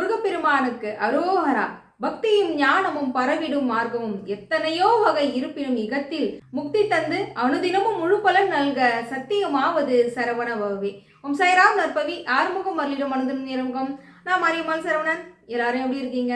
முருகப்பெருமானுக்கு அரோகரா. பக்தியும் ஞானமும் பரவிடும் மார்க்கமும் எத்தனையோ வகை இருப்பினும் இகத்தில் முக்தி தந்து அனுதினமும் முழு பலன் நல்க சத்தியமாவது சரவண பவி ஓம் சாய்ராம் நற்பவி. ஆறுமுகம் மரலிடம் மனதின் நிறமுகம் நான் அறியமான் சரவணன். எல்லாரும் எப்படி இருக்கீங்க?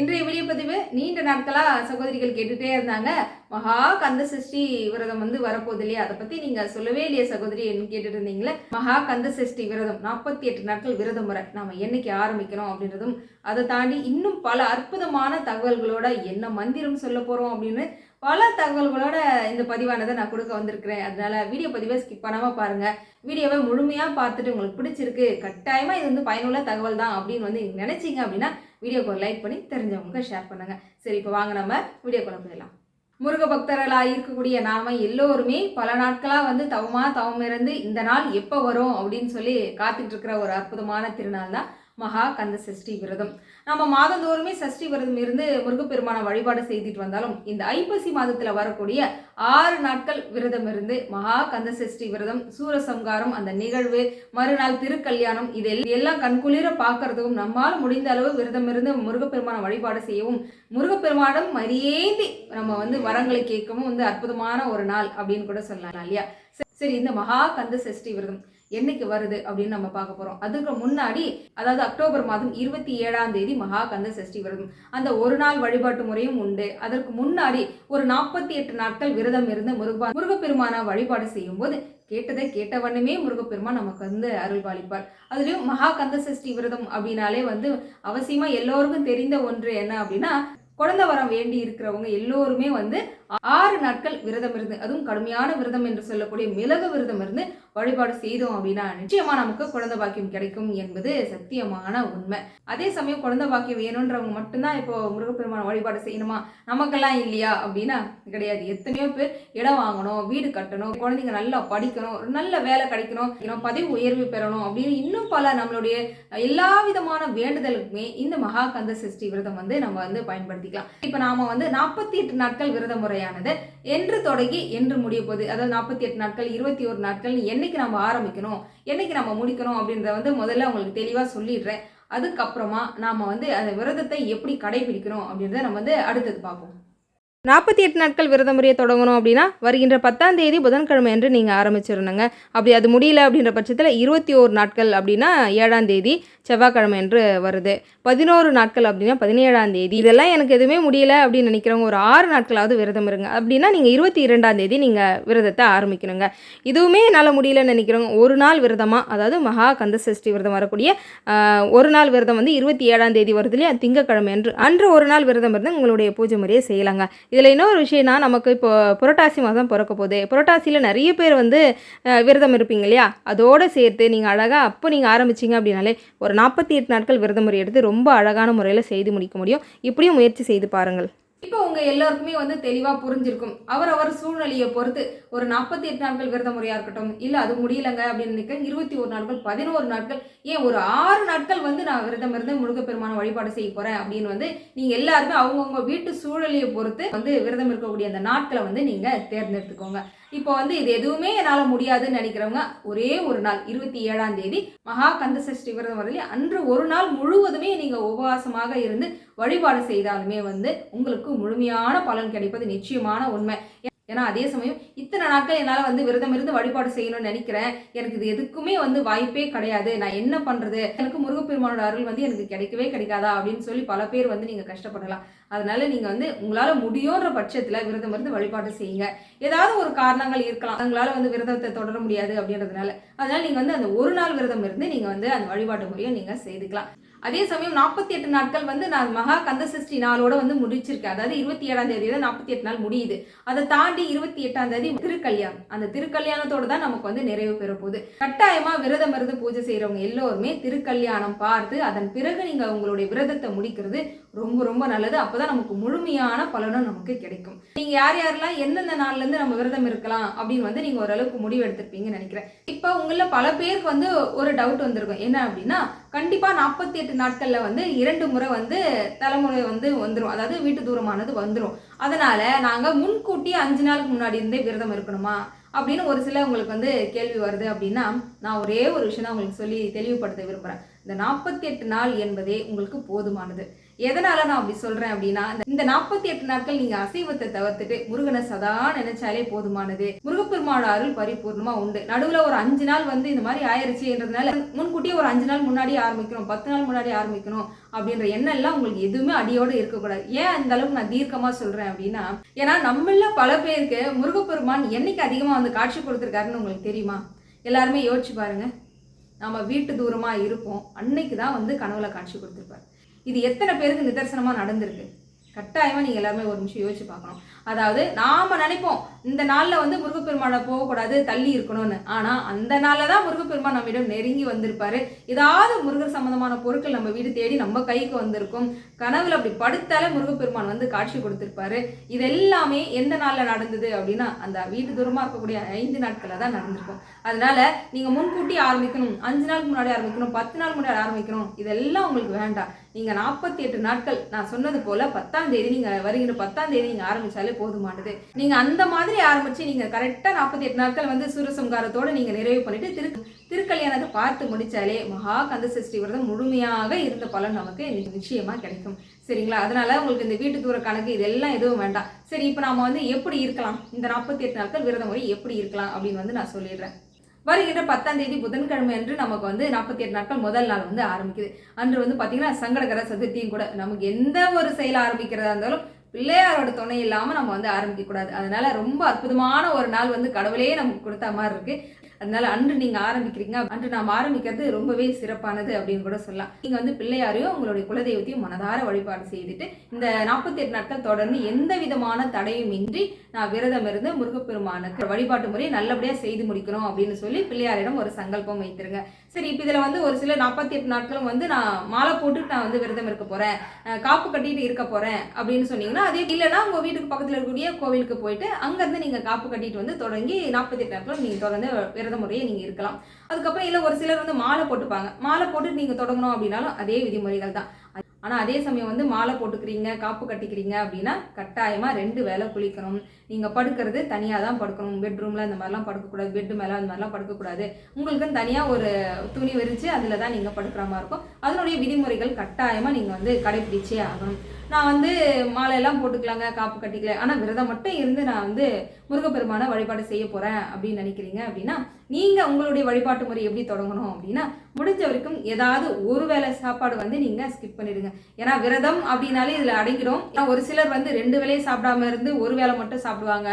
இன்றைய வீடியோ பதிவு நீண்ட நாட்களா சகோதரிகள் கேட்டுட்டே இருந்தாங்க. மகா கந்த சஷ்டி விரதம் வந்து வரப்போகுது இல்லையா? அதை பத்தி நீங்க சொல்லவே இல்லையா சகோதரி என்ன கேட்டுட்டு இருந்தீங்களே. மகா கந்த சஷ்டி விரதம் நாற்பத்தி எட்டு நாட்கள் விரதம் முறை நாம என்னைக்கு ஆரம்பிக்கிறோம் அப்படின்றதும் அதை தாண்டி இன்னும் பல அற்புதமான தகவல்களோட என்ன மந்திரம் சொல்ல போறோம் அப்படின்னு பல தகவல்களோட இந்த பதிவானதை நான் கொடுக்க வந்திருக்கிறேன். அதனால வீடியோ பதிவை ஸ்கிப் பண்ணாமல் பாருங்கள் வீடியோவை முழுமையாக பார்த்துட்டு உங்களுக்கு பிடிச்சிருக்கு கட்டாயமாக இது வந்து பயனுள்ள தகவல் தான் அப்படின்னு வந்து நீங்கள் நினைச்சீங்க அப்படின்னா வீடியோக்கு லைக் பண்ணி தெரிஞ்சவங்க ஷேர் பண்ணுங்க. சரி இப்போ வாங்க நம்ம வீடியோக்குள்ள போயிடலாம். முருக பக்தர்களாக இருக்கக்கூடிய நாம எல்லோருமே பல நாட்களாக வந்து தவமாக தவம் இருந்து இந்த நாள் எப்போ வரும் அப்படின்னு சொல்லி காத்துட்டு இருக்கிற ஒரு அற்புதமான திருநாள் தான் மகா கந்த சஷ்டி விரதம். நம்ம மாதந்தோறுமே சஷ்டி விரதம் இருந்து முருகப்பெருமான வழிபாடு செய்துட்டு வந்தாலும் இந்த ஐப்பசி மாதத்தில் வரக்கூடிய ஆறு நாட்கள் விரதம் இருந்து மகா கந்த சஷ்டி விரதம் சூரசம்காரம் அந்த நிகழ்வு மறுநாள் திருக்கல்யாணம் இது எல்லாம் கண்குளிர பார்க்கறதுக்கும் நம்மால் முடிந்த அளவு விரதம் இருந்து முருகப்பெருமான வழிபாடு செய்யவும் முருகப்பெருமானம் மரியேந்தி நம்ம வந்து வரங்களை கேட்கவும் வந்து அற்புதமான ஒரு நாள் அப்படின்னு கூட சொல்லலாம் இல்லையா? சரி இந்த மகா கந்த சஷ்டி விரதம். என்னைக்கு வருது அப்படின்னு நம்ம பார்க்க போறோம். அதுக்கு முன்னாடி அதாவது அக்டோபர் மாதம் இருபத்தி ஏழாம் தேதி மகா கந்த சஷ்டி விரதம். அந்த ஒரு நாள் வழிபாட்டு முறையும் உண்டு. அதற்கு முன்னாடி ஒரு நாற்பத்தி எட்டு நாட்கள் விரதம் இருந்து முருகா முருகப்பெருமானா வழிபாடு செய்யும் போது கேட்டதை கேட்டவண்ணமே முருகப்பெருமான் நமக்கு வந்து அருள் பாலிப்பார் அதுலயும் மகா கந்த சஷ்டி விரதம் அப்படின்னாலே வந்து அவசியமா எல்லோருக்கும் தெரிந்த ஒன்று என்ன அப்படின்னா குழந்தை வரம் வேண்டி இருக்கிறவங்க எல்லோருமே வந்து ஆறு நாட்கள் விரதம் இருந்து அதுவும் கடுமையான விரதம் என்று சொல்லக்கூடிய மிளகு விரதம் இருந்து வழிபாடு செய்தோம் அப்படின்னா நிச்சயமா நமக்கு குழந்தை பாக்கியம் கிடைக்கும் என்பது சத்தியமான உண்மை. அதே சமயம் குழந்தை பாக்கியம் வேணுன்றவங்க மட்டும்தான் இப்போ முருகப்பெருமான வழிபாடு செய்யணுமா? நமக்கெல்லாம் இல்லையா? அப்படின்னா கிடையாது. எத்தனையோ பேர் இடம் வாங்கணும் வீடு கட்டணும் குழந்தைங்க நல்லா படிக்கணும் ஒரு நல்ல வேலை கிடைக்கணும் இன்னும் பதவி உயர்வு பெறணும் அப்படின்னு இன்னும் பல நம்மளுடைய எல்லா விதமான வேண்டுதலுக்குமே இந்த மகாகந்த சஷ்டி விரதம் வந்து நம்ம வந்து பயன்படுத்தி பண்ணிக்கலாம் இப்போ நாம வந்து நாற்பத்தி எட்டு நாட்கள் விரத முறையானது என்று தொடங்கி என்று முடிய போகுது. அதாவது நாற்பத்தி எட்டு நாட்கள் இருபத்தி ஒரு நாட்கள் என்னைக்கு நம்ம ஆரம்பிக்கணும் என்னைக்கு நம்ம முடிக்கணும் அப்படின்றத வந்து முதல்ல உங்களுக்கு தெளிவாக சொல்லிடுறேன். அதுக்கப்புறமா நாம வந்து அந்த விரதத்தை எப்படி கடைபிடிக்கணும் அப்படின்றத நம்ம வந்து அடுத்தது பார்ப்போம். நாற்பத்தி எட்டு நாட்கள் விரத முறையை தொடங்கணும் அப்படின்னா வருகின்ற பத்தாம் தேதி புதன்கிழமை என்று நீங்கள் ஆரம்பிச்சிருந்தங்க அப்படி அது முடியல அப்படின்ற பட்சத்தில் இருபத்தி ஓரு நாட்கள் அப்படின்னா ஏழாம் தேதி செவ்வாய்க்கிழமை என்று வருது. பதினோரு நாட்கள் அப்படின்னா பதினேழாம் தேதி. இதெல்லாம் எனக்கு எதுவுமே முடியல அப்படின்னு நினைக்கிறவங்க ஒரு ஆறு நாட்களாவது விரதம் இருங்க. அப்படின்னா நீங்கள் இருபத்தி இரண்டாம் தேதி நீங்கள் விரதத்தை ஆரம்பிக்கணுங்க. இதுவுமே என்னால் முடியலன்னு நினைக்கிறவங்க ஒரு நாள் விரதமாக அதாவது மகா கந்த சஷ்டி விரதம் வரக்கூடிய ஒரு நாள் விரதம் வந்து இருபத்தி ஏழாம் தேதி வருது இல்லையா? திங்கக்கிழமை என்று அன்று ஒரு நாள் விரதம் இருந்து உங்களுடைய பூஜை முறையை செய்யலாங்க. இதில் இன்னொரு விஷயம்னா நமக்கு இப்போ புரட்டாசி மாதம் பிறக்க போகுது. புரட்டாசியில் நிறைய பேர் வந்து விரதம் இருப்பீங்க இல்லையா? அதோடு சேர்த்து நீங்கள் அழகாக அப்போ நீங்கள் ஆரம்பிச்சிங்க அப்படின்னாலே ஒரு நாற்பத்தி எட்டு நாட்கள் விரத முறை எடுத்து ரொம்ப அழகான முறையில் செய்து முடிக்க முடியும். இப்படியும் முயற்சி செய்து பாருங்கள். இப்போ உங்க எல்லாருக்குமே வந்து தெளிவா புரிஞ்சிருக்கும். அவரவர் சூழ்நிலையை பொறுத்து ஒரு நாற்பத்தி எட்டு நாட்கள் விரத முறையா இருக்கட்டும் இல்ல அது முடியலங்க அப்படின்னு நினைக்க இருபத்தி ஒரு நாட்கள் பதினோரு நாட்கள் ஏன் ஒரு ஆறு நாட்கள் வந்து நான் விரதம் இருந்து முருகப்பெருமான வழிபாடு செய்ய போறேன் அப்படின்னு வந்து நீங்க எல்லாருமே அவங்கவுங்க வீட்டு சூழலையை பொறுத்து வந்து விரதம் இருக்கக்கூடிய அந்த நாட்களை வந்து நீங்க தேர்ந்தெடுத்துக்கோங்க. இப்போ வந்து இது எதுவுமே என்னால் முடியாதுன்னு நினைக்கிறவங்க ஒரே ஒரு நாள் இருபத்தி ஏழாம் தேதி மகா கந்த சஷ்டி விரதம் வரலையே அன்று ஒரு நாள் முழுவதுமே நீங்கள் உபவாசமாக இருந்து வழிபாடு செய்தாலுமே வந்து உங்களுக்கு முழுமையான பலன் கிடைப்பது நிச்சயமான உண்மை. ஏன்னா அதே சமயம் இத்தனை நாட்கள் என்னால் வந்து விரதம் இருந்து வழிபாடு செய்யணும்னு நினைக்கிறேன். எனக்கு இது எதுக்குமே வந்து வாய்ப்பே கிடையாது. நான் என்ன பண்ணுறது எனக்கு முருகப்பெருமானோட அருள் வந்து எனக்கு கிடைக்கவே கிடைக்காதா? அப்படின்னு சொல்லி பல பேர் வந்து நீங்கள் கஷ்டப்படலாம். அதனால நீங்கள் வந்து உங்களால் முடியுன்ற பட்சத்தில் விரதம் இருந்து வழிபாடு செய்யுங்க. ஏதாவது ஒரு காரணங்கள் இருக்கலாம். உங்களால் வந்து விரதத்தை தொடர முடியாது அப்படின்றதுனால. அதனால நீங்கள் வந்து அந்த ஒரு நாள் விரதம் இருந்து நீங்கள் வந்து அந்த வழிபாட்டு முறையை நீங்கள் செய்துக்கலாம். அதே சமயம் நாற்பத்தி எட்டு நாட்கள் வந்து நான் மகா கந்த சஷ்டி நாளோட வந்து முடிச்சிருக்கேன். அதாவது இருபத்தி ஏழாம் தேதி தான் நாற்பத்தி எட்டு நாள் முடியுது. அதை தாண்டி இருபத்தி எட்டாம் தேதி திருக்கல்யாணம். அந்த திருக்கல்யாணத்தோட தான் நமக்கு வந்து நிறைவு பெற போகுது. கட்டாயமா விரதம் இருந்து பூஜை செய்யறவங்க எல்லோருமே திருக்கல்யாணம் பார்த்து அதன் பிறகு நீங்க உங்களுடைய விரதத்தை முடிக்கிறது ரொம்ப ரொம்ப நல்லது. அப்போ தான் நமக்கு முழுமையான பலனும் நமக்கு கிடைக்கும். நீங்கள் யார் யாரெல்லாம் எந்தெந்த நாள்லேருந்து நம்ம விரதம் இருக்கலாம் அப்படின்னு வந்து நீங்கள் ஓரளவுக்கு முடிவு எடுத்திருப்பீங்கன்னு நினைக்கிறேன். இப்போ உங்களில் பல பேருக்கு வந்து ஒரு டவுட் வந்திருக்கும். என்ன அப்படின்னா கண்டிப்பாக நாற்பத்தி எட்டு நாட்களில் வந்து இரண்டு முறை வந்து தலைமுறை வந்து வந்துடும் அதாவது வீட்டு தூரமானது வந்துடும் அதனால் நாங்கள் முன்கூட்டியே அஞ்சு நாளுக்கு முன்னாடி இருந்தே விரதம் இருக்கணுமா? அப்படின்னு ஒரு சில உங்களுக்கு வந்து கேள்வி வருது அப்படின்னா நான் ஒரே ஒரு விஷயம் தான் உங்களுக்கு சொல்லி தெளிவுபடுத்த விரும்புகிறேன் இந்த நாற்பத்தி எட்டு நாள் என்பதே உங்களுக்கு போதுமானது. எதனால நான் அப்படி சொல்றேன் அப்படின்னா இந்த- இந்த நாற்பத்தி எட்டு நாட்கள் நீங்க அசைவத்தை தவிர்த்துட்டு முருகனை சதா நினைச்சாலே போதுமானது. முருகப்பெருமாள் அருள் பரிபூர்ணமா உண்டு. நடுவுல ஒரு அஞ்சு நாள் வந்து இந்த மாதிரி ஆயிருச்சுன்றதுனால முன்கூட்டியே ஒரு அஞ்சு நாள் முன்னாடி ஆரம்பிக்கணும் பத்து நாள் முன்னாடி ஆரம்பிக்கணும் அப்படின்ற எண்ணம் எல்லாம் உங்களுக்கு எதுவுமே அடியோட இருக்கக்கூடாது. ஏன் அந்த அளவுக்கு நான் தீர்க்கமா சொல்றேன் அப்படின்னா ஏன்னா நம்மள பல பேருக்கு முருகப்பெருமான் என்னைக்கு அதிகமா வந்து காட்சி கொடுத்துருக்காருன்னு உங்களுக்கு தெரியுமா? எல்லாருமே யோசிச்சு பாருங்க. நம்ம வீட்டு தூரமா இருப்போம். அன்னைக்கு தான் வந்து கனவுல காட்சி கொடுத்துருப்பாரு. இது எத்தனை பேருக்கு நிதர்சனமா நடந்திருக்கு? கட்டாயமா நீங்க எல்லாருமே ஒரு நிமிஷம் யோசிச்சு பார்க்கணும். அதாவது நாம நினைப்போம் இந்த நாளில் வந்து முருகப்பெருமானை போகக்கூடாது தள்ளி இருக்கணும்னு. ஆனால் அந்த நாளில் தான் முருகப்பெருமான் நம்மிடம் நெருங்கி வந்திருப்பாரு. ஏதாவது முருகர் சம்மந்தமான பொருட்கள் நம்ம வீடு தேடி நம்ம கைக்கு வந்திருக்கும். கனவுல அப்படி படுத்தாலே முருகப்பெருமான் வந்து காட்சி கொடுத்திருப்பாரு. இது எல்லாமே எந்த நாளில் நடந்தது அப்படின்னா அந்த வீட்டு தூரமாக இருக்கக்கூடிய ஐந்து நாட்களில் தான் நடந்திருக்கும். அதனால நீங்கள் முன்கூட்டி ஆரம்பிக்கணும். அஞ்சு நாளுக்கு முன்னாடி ஆரம்பிக்கணும் பத்து நாள் முன்னாடி ஆரம்பிக்கணும். இதெல்லாம் உங்களுக்கு வேண்டாம். நீங்கள் நாற்பத்தி எட்டு நாட்கள் நான் சொன்னது போல் பத்தாம் தேதி நீங்கள் வருகிற பத்தாம் தேதி நீங்கள் ஆரம்பித்தாலே போதுமானது. நீங்க அந்த மாதிரி ஆரம்பிச்சு நீங்க கரெக்டா நாற்பத்தி எட்டு நாட்கள் வந்து சூரசம்காரத்தோட நீங்க நிறைவு பண்ணிட்டு திரு திருக்கல்யாணத்தை பார்த்து முடிச்சாலே மகா கந்த சஷ்டி விரதம் முழுமையாக இருந்த பலன் நமக்கு நி- நிச்சயமா கிடைக்கும். சரிங்களா? அதனால உங்களுக்கு இந்த வீட்டு தூர கணக்கு இதெல்லாம் எதுவும் வேண்டாம். சரி இப்போ நாம வந்து எப்படி இருக்கலாம்? இந்த நாற்பத்தி எட்டு நாட்கள் விரத முறை எப்படி இருக்கலாம் அப்படின்னு வந்து நான் சொல்லிடுறேன். வருகின்ற பத்தாம் தேதி புதன்கிழமை அன்று நமக்கு வந்து நாற்பத்தி எட்டு நாட்கள் முதல் நாள் வந்து ஆரம்பிக்குது. அன்று வந்து பார்த்தீங்கன்னா சங்கடகர சதுர்த்தியும் கூட நமக்கு எந்த ஒரு செயல் ஆரம்பிக்கிறதா இருந்தாலும் பிள்ளையாரோட துணை இல்லாமல் நம்ம வந்து ஆரம்பிக்கக்கூடாது அதனால் ரொம்ப அற்புதமான ஒரு நாள் வந்து கடவுளே நமக்கு கொடுத்த மாதிரி இருக்குது அதனால அன்று நீங்கள் ஆரம்பிக்கிறீங்க. அன்று நாம் ஆரம்பிக்கிறது ரொம்பவே சிறப்பானது அப்படின்னு கூட சொல்லலாம். நீங்கள் வந்து பிள்ளையாரையும் உங்களுடைய குலதெய்வத்தையும் மனதார வழிபாடு செய்துட்டு இந்த நாற்பத்தி எட்டு நாட்கள் தொடர்ந்து எந்த விதமான தடையும் இன்றி நான் விரதம் இருந்து முருகப்பெருமானுக்கு வழிபாட்டு முறையை நல்லபடியாக செய்து முடிக்கணும் அப்படின்னு சொல்லி பிள்ளையாரிடம் ஒரு சங்கல்பம் வைத்திருங்க. சரி இப்போ இதில் வந்து ஒரு சில நாற்பத்தி எட்டு நாட்களும் வந்து நான் மாலை போட்டுட்டு நான் வந்து விரதம் இருக்க போகிறேன் காப்பு கட்டிட்டு இருக்க போகிறேன் அப்படின்னு சொன்னீங்கன்னா அதே இல்லைன்னா உங்கள் வீட்டுக்கு பக்கத்தில் இருக்கக்கூடிய கோவிலுக்கு போயிட்டு அங்கேருந்து நீங்கள் காப்பு கட்டிட்டு வந்து தொடங்கி நாற்பத்தி எட்டு நாட்களும் நீங்கள் தொடர்ந்து விரத முறையை நீங்கள் இருக்கலாம். அதுக்கப்புறம் இல்லை ஒரு சிலர் வந்து மாலை போட்டுப்பாங்க. மாலை போட்டுட்டு நீங்கள் தொடங்கணும் அப்படின்னாலும் அதே விதிமுறைகள் தான். ஆனால் அதே சமயம் வந்து மாலை போட்டுக்கிறீங்க காப்பு கட்டிக்கிறீங்க அப்படின்னா கட்டாயமாக ரெண்டு வேலை குளிக்கணும். நீங்கள் படுக்கிறது தனியாக தான் படுக்கணும். பெட்ரூமில் அந்த மாதிரிலாம் படுக்கக்கூடாது பெட் மேலே அந்த மாதிரிலாம் படுக்கக்கூடாது. உங்களுக்குன்னு தனியாக ஒரு துணி விரிச்சு அதில் தான் நீங்கள் படுக்கிற மாதிரி இருக்கும். அதனுடைய விதிமுறைகள் கட்டாயமாக நீங்கள் வந்து கடைபிடிச்சே ஆகணும். நான் வந்து மாலையெல்லாம் போட்டுக்கலாங்க காப்பு கட்டிக்கல. ஆனால் விரதம் மட்டும் இருந்து நான் வந்து முருகப்பெருமான வழிபாடு செய்ய போகிறேன் அப்படின்னு நினைக்கிறீங்க அப்படின்னா நீங்கள் உங்களுடைய வழிபாட்டு முறை எப்படி தொடங்கணும் அப்படின்னா முடிஞ்ச வரைக்கும் ஏதாவது ஒரு வேளை சாப்பாடு வந்து நீங்கள் ஸ்கிப் பண்ணிடுங்க. ஏன்னா விரதம் அப்படின்னாலே இதில் அடங்கிடும். ஏன்னா ஒரு சிலர் வந்து ரெண்டு வேளையும் சாப்பிடாம இருந்து ஒரு வேளை மட்டும் சாப்பிடுவாங்க.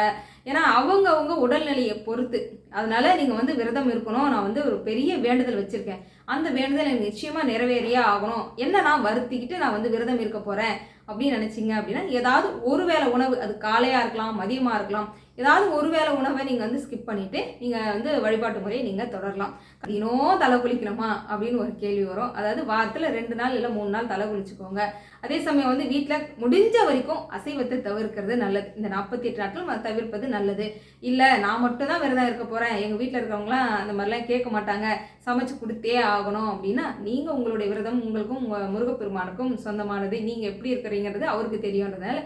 ஏன்னா அவங்க அவங்க உடல்நிலையை பொறுத்து. அதனால நீங்கள் வந்து விரதம் இருக்கணும். நான் வந்து ஒரு பெரிய வேண்டுதல் வச்சுருக்கேன். அந்த வேண்டுதல் எனக்கு நிச்சயமாக நிறைவேறியே ஆகணும். என்ன நான் வருத்திக்கிட்டு நான் வந்து விரதம் இருக்க போகிறேன் அப்படின்னு நினச்சிங்க அப்படின்னா ஏதாவது ஒரு வேளை உணவு அது காலையாக இருக்கலாம் மதியமாக இருக்கலாம் ஏதாவது ஒரு வேளை உணவை நீங்க வந்து ஸ்கிப் பண்ணிட்டு நீங்க வந்து வழிபாட்டு முறையை நீங்க தொடரலாம். தினம் தலை குளிக்கணுமா? அப்படின்னு ஒரு கேள்வி வரும். அதாவது வாரத்துல ரெண்டு நாள் இல்லை மூணு நாள் தலை குளிச்சுக்கோங்க. அதே சமயம் வந்து வீட்டில் முடிஞ்ச வரைக்கும் அசைவத்தை தவிர்க்கிறது நல்லது. இந்த நாற்பத்தி எட்டு நாட்கள் தவிர்ப்பது நல்லது. இல்லை நான் மட்டும் தான் விரதம் இருக்க போகிறேன் எங்கள் வீட்டில் இருக்கிறவங்களாம் அந்த மாதிரிலாம் கேட்க மாட்டாங்க. சமைச்சு கொடுத்தே ஆகணும் அப்படின்னா நீங்கள் உங்களுடைய விரதம் உங்களுக்கும் உங்கள் முருகப்பெருமானுக்கும் சொந்தமானது. நீங்கள் எப்படி இருக்கிறீங்கிறது அவருக்கு தெரியுன்றதுனால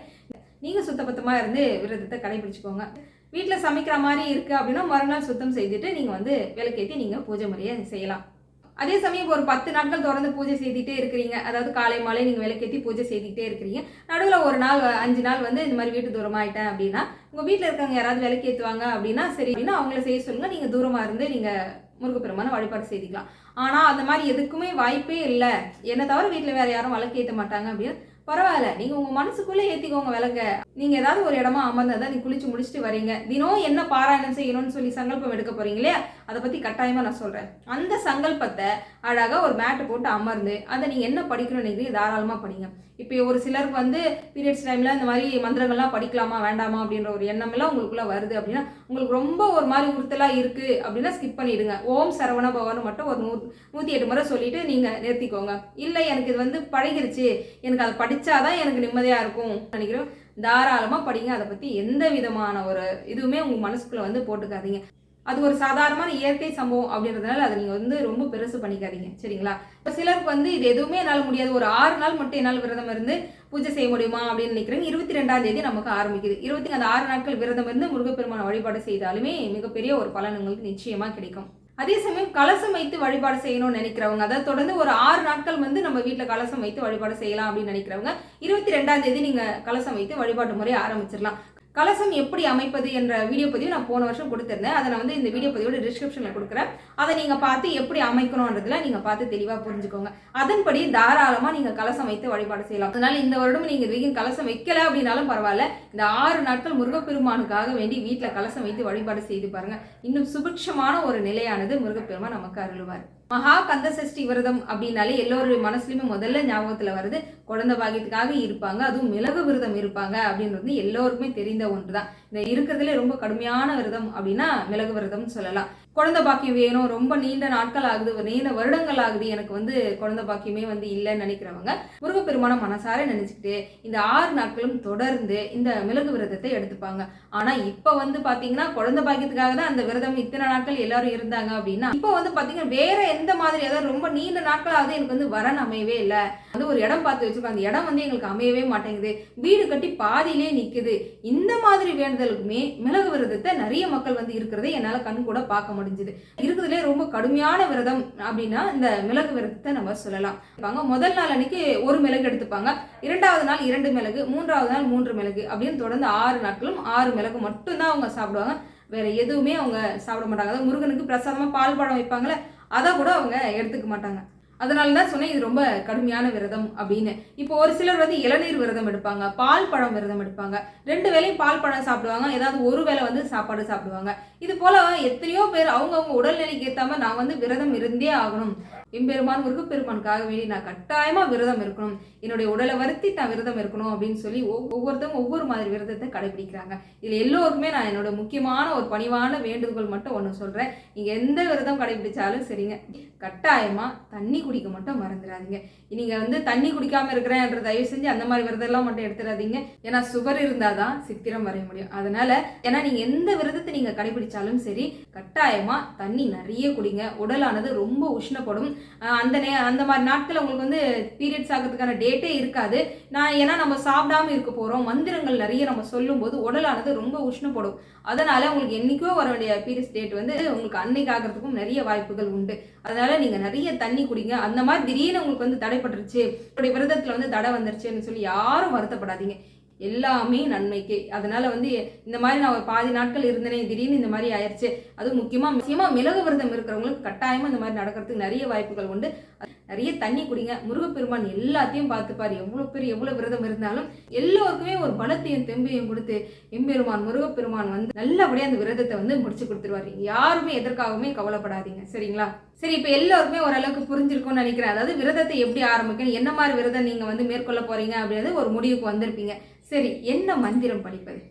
நீங்கள் சுத்தபத்தமாக இருந்து விரதத்தை கடைபிடிச்சிக்கோங்க. வீட்டில் சமைக்கிற மாதிரி இருக்குது அப்படின்னா மறுநாள் சுத்தம் செய்துட்டு நீங்கள் வந்து விளக்கேற்றி நீங்கள் பூஜை முறையை செய்யலாம். அதே சமயம் இப்போ ஒரு பத்து நாட்கள் தொடர்ந்து பூஜை செய்துட்டே இருக்கிறீங்க. அதாவது காலை மாலை நீங்கள் விளக்கேற்றி பூஜை செய்துக்கிட்டே இருக்கிறீங்க. நடுவில் ஒரு நாள் அஞ்சு நாள் வந்து இந்த மாதிரி வீட்டு தூரமாகிட்டேன் அப்படின்னா உங்கள் வீட்டில் இருக்கவங்க யாராவது விளக்கேற்றுவாங்க அப்படின்னா சரி அப்படின்னா அவங்கள செய்ய சொல்லுங்கள் நீங்கள் தூரமாக இருந்து நீங்கள் முருகப்பெருமான வழிபாடு செய்திக்கலாம். ஆனால் அந்த மாதிரி எதுக்குமே வாய்ப்பே இல்லை. என்னை தவிர வீட்டில் வேறு யாரும் விளக்கேற்ற மாட்டாங்க அப்படின்னு பரவாயில்ல. நீங்க உங்க மனசுக்குள்ளே ஏத்திக்கோங்க விளக்க நீங்க ஏதாவது ஒரு இடமா அமர்ந்ததா நீ குளிச்சு முடிச்சுட்டு வரீங்க. தினம் என்ன பாராயணம் செய்யணும்னு சொல்லி சங்கல்பம் எடுக்க போறீங்களே அதை பத்தி கட்டாயமா நான் சொல்றேன். அந்த சங்கல்பத்தை அழகா ஒரு மேட்டு போட்டு அமர்ந்து அதை நீங்க என்ன படிக்கணும்னு நினைக்கிறீங்க தாராளமா படிங்க. இப்போ ஒரு சிலருக்கு வந்து பீரியட்ஸ் டைம்ல இந்த மாதிரி மந்திரங்கள்லாம் படிக்கலாமா வேண்டாமா அப்படின்ற ஒரு எண்ணம் எல்லாம் உங்களுக்குள்ள வருது அப்படின்னா உங்களுக்கு ரொம்ப ஒரு மாதிரி உறுத்தலா இருக்கு அப்படின்னா ஸ்கிப் பண்ணிடுங்க. ஓம் சரவண பவன் மட்டும் ஒரு நூ நூற்றி எட்டு முறை சொல்லிட்டு நீங்க நிறுத்திக்கோங்க. இல்லை எனக்கு இது வந்து பழகிருச்சு. எனக்கு அதை படிச்சாதான் எனக்கு நிம்மதியாக இருக்கும் நினைக்கிறேன் தாராளமாக படிங்க. அதை பற்றி எந்த விதமான ஒரு இதுவுமே உங்கள் மனசுக்குள்ளே வந்து போட்டுக்காதீங்க. அது ஒரு சாதாரணமான இயற்கை சம்பவம் அப்படின்றதுனால அதை நீங்கள் வந்து ரொம்ப பெருசு பண்ணிக்காதீங்க. சரிங்களா? இப்போ சிலருக்கு வந்து இது எதுவுமே என்னால் முடியாது. ஒரு ஆறு நாள் மட்டும் என்னால் விரதம் இருந்து பூஜை செய்ய முடியுமா அப்படின்னு நினைக்கிறேன் இருபத்தி ரெண்டாம் தேதி நமக்கு ஆரம்பிக்குது. இருபத்தி அந்த ஆறு நாட்கள் விரதம் இருந்து முருகப்பெருமான வழிபாடு செய்தாலுமே மிகப்பெரிய ஒரு பலன் உங்களுக்கு நிச்சயமாக கிடைக்கும். அதே சமயம் கலசம் வைத்து வழிபாடு செய்யணும்னு நினைக்கிறவங்க அதாவது தொடர்ந்து ஒரு ஆறு நாட்கள் வந்து நம்ம வீட்டில் கலசம் வைத்து வழிபாடு செய்யலாம் அப்படின்னு நினைக்கிறவங்க இருபத்தி ரெண்டாம் தேதி நீங்கள் கலசம் வைத்து வழிபாட்டு முறை ஆரம்பிச்சிடலாம். கலசம் எப்படி அமைப்பது என்ற வீடியோ பதிவு நான் போன வருஷம் கொடுத்துருந்தேன். அதை நான் வந்து இந்த வீடியோ பதிவோட டிஸ்கிரிப்ஷனில் கொடுக்குறேன். அதை நீங்கள் பார்த்து எப்படி அமைக்கணுன்றதுல நீங்கள் பார்த்து தெளிவாக புரிஞ்சுக்கோங்க. அதன்படி தாராளமாக நீங்கள் கலசம் வைத்து வழிபாடு செய்யலாம். அதனால் இந்த வருடம் நீங்கள் இது வரைக்கும் கலசம் வைக்கல அப்படின்னாலும் பரவாயில்ல. இந்த ஆறு நாட்கள் முருகப்பெருமானுக்காக வேண்டி வீட்டில் கலசம் வைத்து வழிபாடு செய்து பாருங்கள் இன்னும் சுபிக்ஷமான ஒரு நிலையானது முருகப்பெருமான் நமக்கு அருள்வார். மகா கந்த சஷ்டி விரதம் அப்படின்னாலே எல்லோருடைய மனசுலையுமே முதல்ல ஞாபகத்தில் வருது குழந்தை பாக்கியத்துக்காக இருப்பாங்க அதுவும் மிளகு விரதம் இருப்பாங்க அப்படின்றது எல்லோருக்குமே தெரிந்த ஒன்று தான் இந்த இருக்கிறதுலே ரொம்ப கடுமையான விரதம் அப்படின்னா மிளகு விரதம்னு சொல்லலாம். குழந்தை பாக்கியம் வேணும். ரொம்ப நீண்ட நாட்கள் ஆகுது. நீண்ட வருடங்கள் ஆகுது. எனக்கு வந்து குழந்தை பாக்கியமே வந்து இல்லைன்னு நினைக்கிறவங்க முருகப்பெருமான மனசார நினைச்சுக்கிட்டு இந்த ஆறு நாட்களும் தொடர்ந்து இந்த மிளகு விரதத்தை எடுத்துப்பாங்க. ஆனா இப்ப வந்து பாத்தீங்கன்னா குழந்தை பாக்கியத்துக்காக தான் அந்த விரதம் இத்தனை நாட்கள் எல்லாரும் இருந்தாங்க அப்படின்னா இப்போ வந்து பாத்தீங்கன்னா வேற எந்த மாதிரி அதாவது ரொம்ப நீண்ட நாட்கள் ஆகுது எனக்கு வந்து வரன் அமையவே இல்லை. வந்து ஒரு இடம் பார்த்து வச்சிருக்கோம் அந்த இடம் வந்து எங்களுக்கு அமையவே மாட்டேங்குது. வீடு கட்டி பாதியிலே நிக்குது. இந்த மாதிரி வேண்டுதலுக்குமே மிளகு விரதத்தை நிறைய மக்கள் வந்து இருக்கிறதே என்னால் கண் கூட பார்க்க முடிஞ்சுது. இருக்கிறதுலே ரொம்ப கடுமையான விரதம் அப்படின்னா இந்த மிளகு விரதத்தை நம்ம சொல்லலாம். இருப்பாங்க. முதல் நாள் அன்னைக்கு ஒரு மிளகு எடுத்துப்பாங்க. இரண்டாவது நாள் இரண்டு மிளகு மூன்றாவது நாள் மூன்று மிளகு அப்படின்னு தொடர்ந்து ஆறு நாட்களும் ஆறு மிளகு மட்டும்தான் அவங்க சாப்பிடுவாங்க. வேற எதுவுமே அவங்க சாப்பிட மாட்டாங்க. அதாவது முருகனுக்கு பிரசாதமாக பால் பழம் வைப்பாங்கல்ல அதை கூட அவங்க எடுத்துக்க மாட்டாங்க. அதனால தான் சொன்னேன் இது ரொம்ப கடுமையான விரதம் அப்படின்னு. இப்போ ஒரு சிலர் வந்து இளநீர் விரதம் எடுப்பாங்க பால் பழம் விரதம் எடுப்பாங்க. ரெண்டு வேளையும் பால் பழம் சாப்பிடுவாங்க ஏதாவது ஒரு வேளை வந்து சாப்பாடு சாப்பிடுவாங்க. இது போல எத்தனையோ பேர் அவங்கவுங்க உடல்நிலைக்கு ஏற்றாம நான் வந்து விரதம் இருந்தே ஆகணும். எம்பெருமான் முருகப்பெருமானுக்காக வேண்டி நான் கட்டாயமா விரதம் இருக்கணும். என்னுடைய உடலை வருத்தி நான் விரதம் இருக்கணும் அப்படின்னு சொல்லி ஒவ்- ஒவ்வொருத்தவங்க ஒவ்வொரு மாதிரி விரதத்தை கடைபிடிக்கிறாங்க. இதுல எல்லோருக்குமே நான் என்னோட முக்கியமான ஒரு பணிவான வேண்டுகோள் மட்டும் ஒன்று சொல்றேன். நீங்க எந்த விரதம் கடைபிடிச்சாலும் சரிங்க. கட்டாயமா தண்ணி குடிக்க மட்டும் மறந்துடாதீங்க நீங்கள் வந்து தண்ணி குடிக்காமல் இருக்கிறேன்ற தயவு செஞ்சு அந்த மாதிரி விரதம்லாம் மட்டும் எடுத்துடாதீங்க ஏன்னா சுகர் இருந்தாதான் சித்திரம் வரைய முடியும். அதனால் ஏன்னா நீங்கள் எந்த விரதத்தை நீங்கள் கடைபிடிச்சாலும் சரி கட்டாயமாக தண்ணி நிறைய குடிங்க. உடலானது ரொம்ப உஷ்ணப்படும். அந்த நே அந்த மாதிரி நாட்கள் உங்களுக்கு வந்து பீரியட்ஸ் ஆகிறதுக்கான டேட்டே இருக்காது. நான் ஏன்னா நம்ம சாப்பிடாம இருக்க போகிறோம் மந்திரங்கள் நிறைய நம்ம சொல்லும்போது உடலானது ரொம்ப உஷ்ணப்படும். அதனால உங்களுக்கு என்னைக்கோ வர வேண்டிய பீரியட்ஸ் டேட் வந்து உங்களுக்கு அன்னைக்கு ஆகிறதுக்கும் நிறைய வாய்ப்புகள் உண்டு. அதனால நீங்க நிறைய தண்ணி குடிங்க. அந்த மாதிரி திடீர்னு உங்களுக்கு வந்து தடைப்பட்டுருச்சு உங்களுடைய விரதத்துல வந்து தடை வந்துருச்சுன்னு சொல்லி யாரும் வருத்தப்படாதீங்க. எல்லாமே நன்மைக்கு. அதனால வந்து இந்த மாதிரி நான் ஒரு பாதி நாட்கள் இருந்தேனே திடீர்னு இந்த மாதிரி ஆயிடுச்சு அதுவும் முக்கியமாக முக்கியமாக மிளகு விரதம் இருக்கிறவங்களுக்கு கட்டாயமாக இந்த மாதிரி நடக்கிறதுக்கு நிறைய வாய்ப்புகள் உண்டு. நிறைய தண்ணி குடிங்க. முருகப்பெருமான் எல்லாத்தையும் பார்த்துப்பார். எவ்வளோ பேர் எவ்வளோ விரதம் இருந்தாலும் எல்லோருக்குமே ஒரு பலத்தையும் தெம்பையும் கொடுத்து எம்பெருமான் முருகப்பெருமான் வந்து நல்லபடியாக அந்த விரதத்தை வந்து முடிச்சு கொடுத்துருவார். யாருமே எதற்காகவுமே கவலைப்படாதீங்க. சரிங்களா? சரி இப்போ எல்லோருக்குமே ஓரளவுக்கு புரிஞ்சிருக்கும்னு நினைக்கிறேன். அதாவது விரதத்தை எப்படி ஆரம்பிக்கணும் என்ன மாதிரி விரதம் நீங்கள் வந்து மேற்கொள்ள போகிறீங்க அப்படின்றது ஒரு முடிவுக்கு வந்திருப்பீங்க. சரி என்ன மந்திரம் படிப்பது?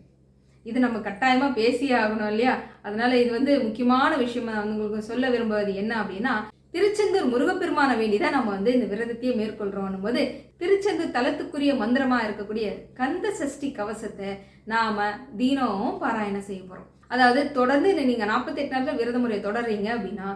இது நம்ம கட்டாயமாக பேசியே ஆகணும் இல்லையா? அதனால இது வந்து முக்கியமான விஷயம். நான் உங்களுக்கு சொல்ல விரும்புவது என்ன அப்படின்னா திருச்செந்தூர் முருகப்பெருமான வேண்டிதான் நம்ம வந்து இந்த விரதத்தையே மேற்கொள்கிறோம் போது திருச்செந்தூர் தலத்துக்குரிய மந்திரமாக இருக்கக்கூடிய கந்த சஷ்டி கவசத்தை நாம் தினமும் பாராயணம் செய்ய போகிறோம் அதாவது தொடர்ந்து நீங்கள் நாற்பத்தெட்டு நாட்கள் விரத முறையை தொடர்றீங்க அப்படின்னா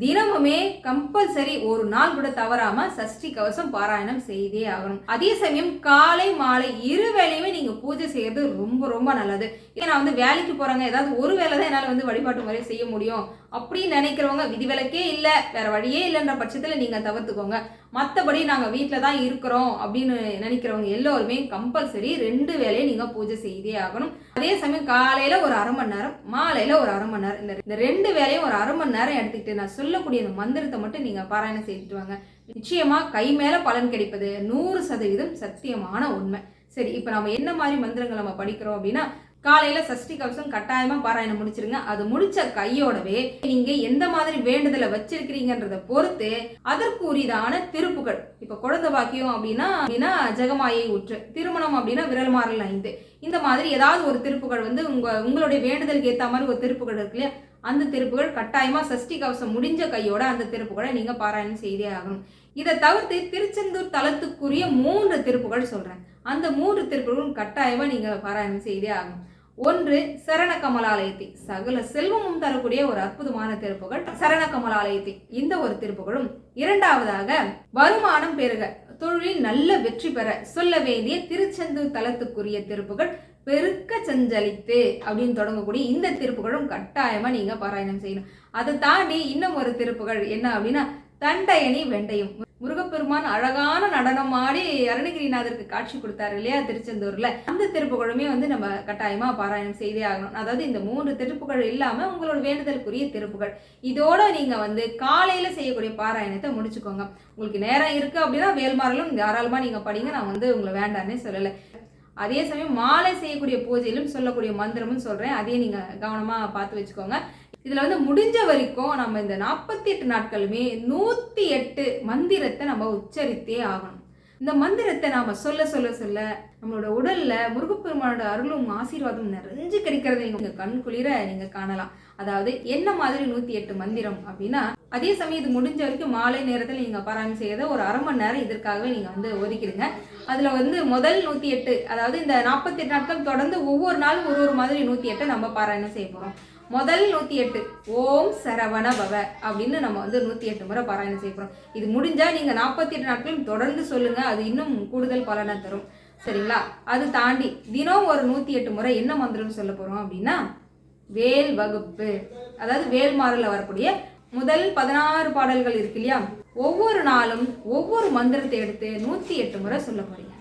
தினமுமே கம்பல்சரி ஒரு நாள் கூட தவறாம சஷ்டி கவசம் பாராயணம் செய்தே ஆகணும். அதே சமயம் காலை மாலை இரு வேளையுமே நீங்க பூஜை செய்யறது ரொம்ப ரொம்ப நல்லது. ஏன்னா வந்து வேலைக்கு போறாங்க. ஏதாவது ஒரு வேலை தான் என்னால வந்து வழிபாட்டு முறை செய்ய முடியும். அப்படின்னு நினைக்கிறவங்க விதிவிலக்கே இல்லை வேற வழியே இல்லைன்ற பட்சத்தில் நீங்கள் தவிர்த்துக்கோங்க. மற்றபடி நாங்கள் வீட்டில் தான் இருக்கிறோம் அப்படின்னு நினைக்கிறவங்க எல்லோருமே கம்பல்சரி ரெண்டு வேலையை நீங்கள் பூஜை செய்தே ஆகணும். அதே சமயம் காலையில் ஒரு அரை மணி நேரம் மாலையில் ஒரு அரை மணி நேரம் இந்த ரெண்டு வேலையும் ஒரு அரை மணி நேரம் எடுத்துக்கிட்டு நான் சொல்லக்கூடிய இந்த மந்திரத்தை மட்டும் நீங்கள் பாராயணம் செய்துட்டு வாங்க. நிச்சயமாக கை மேலே பலன் கிடைப்பது நூறு சதவீதம் சத்தியமான உண்மை. சரி இப்போ நம்ம என்ன மாதிரி மந்திரங்கள் நம்ம படிக்கிறோம் அப்படின்னா காலையில் சஷ்டி கவசம் கட்டாயமாக பாராயணம் முடிச்சிருங்க. அது முடிச்ச கையோடவே நீங்கள் எந்த மாதிரி வேண்டுதலை வச்சிருக்கிறீங்கன்றத பொறுத்து அதற்கு உரிதான திருப்புகள். இப்போ குழந்தை பாக்கியம் அப்படின்னா அப்படின்னா ஜெகமாயை ஊற்று திருமணம் அப்படின்னா விரல் மாறல் ஐந்து. இந்த மாதிரி ஏதாவது ஒரு திருப்புகள் வந்து உங்கள் உங்களுடைய வேண்டுதலுக்கு ஏற்ற மாதிரி ஒரு திருப்புகள் இருக்கு இல்லையா? அந்த திருப்புகள் கட்டாயமாக சஷ்டி கவசம் முடிஞ்ச கையோட அந்த திருப்புகளை நீங்கள் பாராயணம் செய்தே ஆகணும். இதை தவிர்த்து திருச்செந்தூர் தலத்துக்குரிய மூன்று திருப்புகள் சொல்கிறேன் அந்த மூன்று திருப்புகளும் கட்டாயமாக நீங்கள் பாராயணம் செய்தே ஆகணும். ஒன்று சரண கமலாலயத்தை சகல செல்வமும் தரக்கூடிய ஒரு அற்புதமான திருப்புகள். சரண கமலாலயத்தை இந்த ஒரு திருப்புகளும் இரண்டாவதாக வருமானம் பெருக. தொழிலில் நல்ல வெற்றி பெற சொல்ல வேண்டிய திருச்செந்தூர் தலத்துக்குரிய திருப்புகள் பெருக்க சஞ்சலித்து அப்படின்னு தொடங்கக்கூடிய இந்த திருப்புகளும் கட்டாயமா நீங்க பாராயணம் செய்யணும். அதை தாண்டி இன்னும் ஒரு திருப்புகள் என்ன அப்படின்னா தண்டையணி வெண்டையும். முருகப்பெருமான் அழகான நடனம் ஆடி அருணகிரிநாதருக்கு காட்சி கொடுத்தாரு இல்லையா திருச்செந்தூர்ல. அந்த திருப்புகழுமே வந்து நம்ம கட்டாயமா பாராயணம் செய்தே ஆகணும். அதாவது இந்த மூன்று திருப்புகள் இல்லாம உங்களோட வேண்டுதலுக்குரிய திருப்புகள் இதோட நீங்க வந்து காலையில செய்யக்கூடிய பாராயணத்தை முடிச்சுக்கோங்க. உங்களுக்கு நேரம் இருக்கு அப்படின்னா வேல்மாரலும் தாராளமா நீங்க படிங்க. நான் வந்து உங்களை வேண்டான்னே சொல்லலை. அதே சமயம் மாலை செய்யக்கூடிய பூஜையிலும் சொல்லக்கூடிய மந்திரமும் சொல்றேன். அதையும் நீங்க கவனமா பார்த்து வச்சுக்கோங்க. இதில் வந்து முடிஞ்ச வரைக்கும் நம்ம இந்த நாற்பத்தி எட்டு நாட்களுமே நூற்றி எட்டு மந்திரத்தை நம்ம உச்சரித்தே ஆகணும். இந்த மந்திரத்தை நாம் சொல்ல சொல்ல சொல்ல நம்மளோட உடலில் முருகப்பெருமானோட அருளும் ஆசீர்வாதம் நிறைஞ்சு கிடைக்கிறத நீங்கள் கண் குளிர நீங்கள் காணலாம். அதாவது என்ன மாதிரி நூற்றி எட்டு மந்திரம் அப்படின்னா அதே சமயம் இது முடிஞ்ச வரைக்கும் மாலை நேரத்தில் நீங்கள் பாராயணம் செய்யறத ஒரு அரை மணி நேரம் இதற்காகவே நீங்கள் வந்து ஒதுக்கிடுங்க. அதில் வந்து முதல் நூற்றி எட்டு அதாவது இந்த நாற்பத்தெட்டு நாட்கள் தொடர்ந்து ஒவ்வொரு நாளும் ஒரு ஒரு மாதிரி நூற்றி எட்டை நம்ம பாராயணம் செய்ய போகிறோம் முதல் நூத்தி எட்டு ஓம் சரவண பவ அப்படின்னு நம்ம வந்து நூத்தி எட்டு முறை பாராயணம் செய்ய போகிறோம் இது முடிஞ்சா நீங்க நாற்பத்தி எட்டு நாட்களும் தொடர்ந்து சொல்லுங்க. அது இன்னும் கூடுதல் பலனை தரும். சரிங்களா? அது தாண்டி தினம் ஒரு நூத்தி எட்டு முறை என்ன மந்திரம் சொல்ல போறோம் அப்படின்னா வேல் வகுப்பு. அதாவது வேல்மாறல வரக்கூடிய முதல் பதினாறு பாடல்கள் இருக்கு இல்லையா? ஒவ்வொரு நாளும் ஒவ்வொரு மந்திரத்தை எடுத்து நூத்தி எட்டு முறை சொல்ல போறீங்க.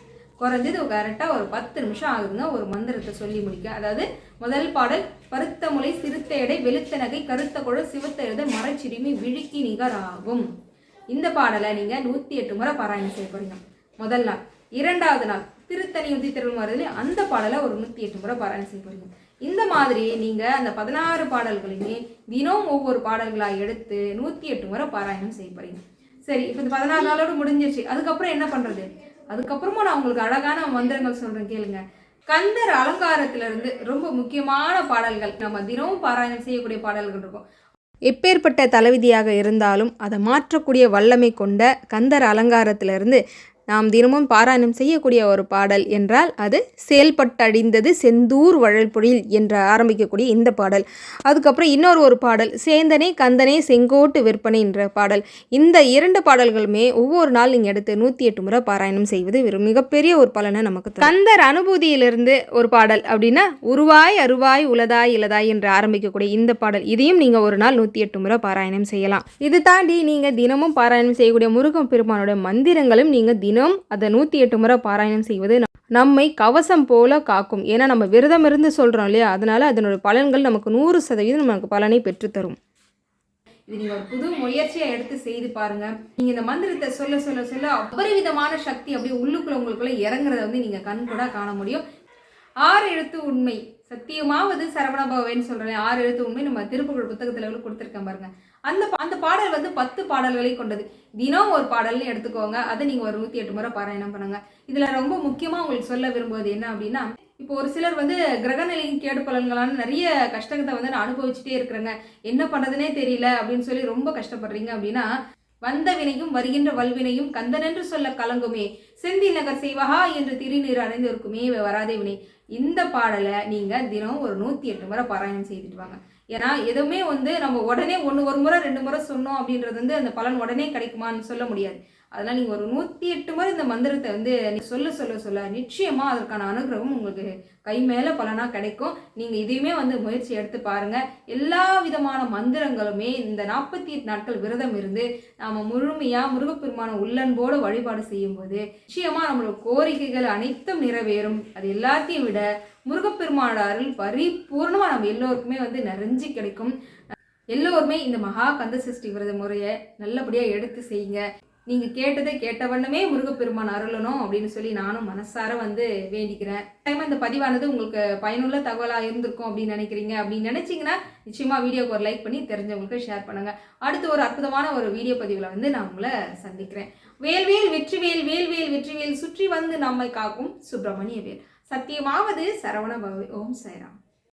குறைஞ்சது கரெக்டாக ஒரு பத்து நிமிஷம் ஆகுதுங்க. ஒரு மந்திரத்தை சொல்லி முடிக்க. அதாவது முதல் பாடல் பருத்த முலை சிறுத்த எடை வெளுத்த நகை கருத்த குழல் சிவத்த எழுத மரச்சிறுமி விழுக்கி நிகராகும். இந்த பாடலை நீங்கள் நூற்றி எட்டு முறை பாராயணம் செய்ய போறீங்க. முதல் நாள். இரண்டாவது நாள். திருத்தணி உத்தி திருவிழா வருதுல அந்த பாடலை ஒரு நூற்றி எட்டு முறை பாராயணம் செய்ய போறீங்க. இந்த மாதிரி நீங்கள் அந்த பதினாறு பாடல்களையுமே தினம் ஒவ்வொரு பாடல்களாக எடுத்து நூற்றி எட்டு முறை பாராயணம் செய்ய போறீங்க. சரி இப்போ இந்த பதினாறு நாளோடு முடிஞ்சிருச்சு. அதுக்கப்புறம் என்ன பண்ணுறது அதுக்கப்புறமா நான் உங்களுக்கு அழகான மந்திரங்கள் சொல்கிறேன் கேளுங்க. கந்தர் அலங்காரத்திலிருந்து ரொம்ப முக்கியமான பாடல்கள். நம்ம தினமும் பாராயணம் செய்யக்கூடிய பாடல்கள் இருக்கும். எப்பேற்பட்ட தலைவிதியாக இருந்தாலும் அதை மாற்றக்கூடிய வல்லமை கொண்ட கந்தர் அலங்காரத்திலிருந்து நாம் தினமும் பாராயணம் செய்யக்கூடிய ஒரு பாடல் என்றால் அது செயல்பட்டடிந்தது செந்தூர் வழல்பொழில் என்று ஆரம்பிக்கக்கூடிய இந்த பாடல். அதுக்கப்புறம் இன்னொரு ஒரு பாடல் சேந்தனே கந்தனே செங்கோட்டு விற்பனை என்ற பாடல். இந்த இரண்டு பாடல்களுமே ஒவ்வொரு நாள் நீங்கள் எடுத்து நூற்றி எட்டு முறை பாராயணம் செய்வது மிகப்பெரிய ஒரு பலனை நமக்கு கந்தர் அனுபூதியிலிருந்து ஒரு பாடல் அப்படின்னா உருவாய் அருவாய் உலதாய் இலதாய் என்று ஆரம்பிக்கக்கூடிய இந்த பாடல். இதையும் நீங்கள் ஒரு நாள் நூற்றி எட்டு முறை பாராயணம் செய்யலாம். இது தாண்டி நீங்கள் தினமும் பாராயணம் செய்யக்கூடிய முருகன் பெருமானோட மந்திரங்களும் நீங்கள் தினம் அதை நூற்றி எட்டு முறை பாராயணம் செய்வது நம்மை கவசம் போல காக்கும். ஏன்னா நம்ம விரதம் இருந்து சொல்கிறோம் இல்லையா? அதனால் அதனோட பலன்கள் நமக்கு நூறு சதவீதம் நமக்கு பலனை பெற்றுத்தரும். இது நீங்கள் ஒரு புது முயற்சியை எடுத்து செய்து பாருங்க. நீங்கள் இந்த மந்திரத்தை சொல்ல சொல்ல சொல்ல அபரிவிதமான சக்தி அப்படியே உள்ளுக்குள்ள உங்களுக்குள்ள இறங்குறத வந்து நீங்கள் கண் கூட காண முடியும். ஆறு எழுத்து உண்மை. சத்தியமாவது சரவணபவன் சொல்கிறேன் ஆறு எழுத்து உண்மை நம்ம திருப்புகழ் புத்தகத்தில் கொடுத்துருக்கேன் பாருங்க. அந்த அந்த பாடல் வந்து பத்து பாடல்களை கொண்டது. தினம் ஒரு பாடல்னு எடுத்துக்கோங்க. அதை நீங்கள் ஒரு நூற்றி எட்டு முறை பாராயணம் பண்ணுங்க. இதில் ரொம்ப முக்கியமாக உங்களுக்கு சொல்ல விரும்புவது என்ன அப்படின்னா இப்போ ஒரு சிலர் வந்து கிரகநிலையின் கேடு பலன்களான நிறைய கஷ்டத்தை வந்து நான் அனுபவிச்சுட்டே இருக்கிறேங்க. என்ன பண்ணுறதுனே தெரியல அப்படின்னு சொல்லி ரொம்ப கஷ்டப்படுறீங்க அப்படின்னா வந்த வினையும் வருகின்ற வல்வினையும் கந்தனென்று சொல்ல கலங்குமே. செந்தில் நகர் செய்வகா என்று திருநீர் அடைந்திருக்குமே வராதே வினை. இந்த பாடலை நீங்கள் தினம் ஒரு நூற்றி எட்டு முறை பாராயணம் செய்துட்டு வாங்க. ஏன்னா எதுவுமே வந்து நம்ம உடனே ஒன்று ஒரு முறை ரெண்டு முறை சொன்னோம் அப்படின்றது வந்து அந்த பலன் உடனே கிடைக்குமான்னு சொல்ல முடியாது. அதெல்லாம் நீங்கள் ஒரு நூற்றி எட்டு முறை இந்த மந்திரத்தை வந்து நீ சொல்ல சொல்ல சொல்ல நிச்சயமாக அதற்கான அனுகிரகம் உங்களுக்கு கை மேலே பலனாக கிடைக்கும். நீங்கள் இதையுமே வந்து முயற்சி எடுத்து பாருங்க. எல்லா விதமான மந்திரங்களுமே இந்த நாற்பத்தி எட்டு நாட்கள் விரதம் இருந்து நாம் முழுமையாக முருகப்பெருமான உள்ளன்போடு வழிபாடு செய்யும்போது நிச்சயமாக நம்மளோட கோரிக்கைகள் அனைத்தும் நிறைவேறும். அது எல்லாத்தையும் விட முருகப்பெருமானோட அருள் பரிபூர்ணமாக நம்ம எல்லோருக்குமே வந்து நிறைஞ்சு கிடைக்கும். எல்லோருமே இந்த மகா கந்த சஷ்டி விரத முறையை நல்லபடியாக எடுத்து செய்யுங்க. நீங்கள் கேட்டதை கேட்ட வண்ணமே முருகப்பெருமான் அருளணும் அப்படின்னு சொல்லி நானும் மனசார வந்து வேண்டிக்கிறேன். டைம் இந்த பதிவானது உங்களுக்கு பயனுள்ள தகவலாக இருந்திருக்கும் அப்படின்னு நினைக்கிறீங்க அப்படின்னு நினச்சிங்கன்னா நிச்சயமாக வீடியோக்கு ஒரு லைக் பண்ணி தெரிஞ்சவங்களுக்கு ஷேர் பண்ணுங்க. அடுத்து ஒரு அற்புதமான ஒரு வீடியோ பதிவில் வந்து நான் உங்களை சந்திக்கிறேன். வேல்வேல் வெற்றிவேல் வேல்வேல் வெற்றிவேல் சுற்றி வந்து நம்மை காக்கும் சுப்பிரமணிய வேல். சத்தியமாவது சரவண பவி ஓம் சைராம்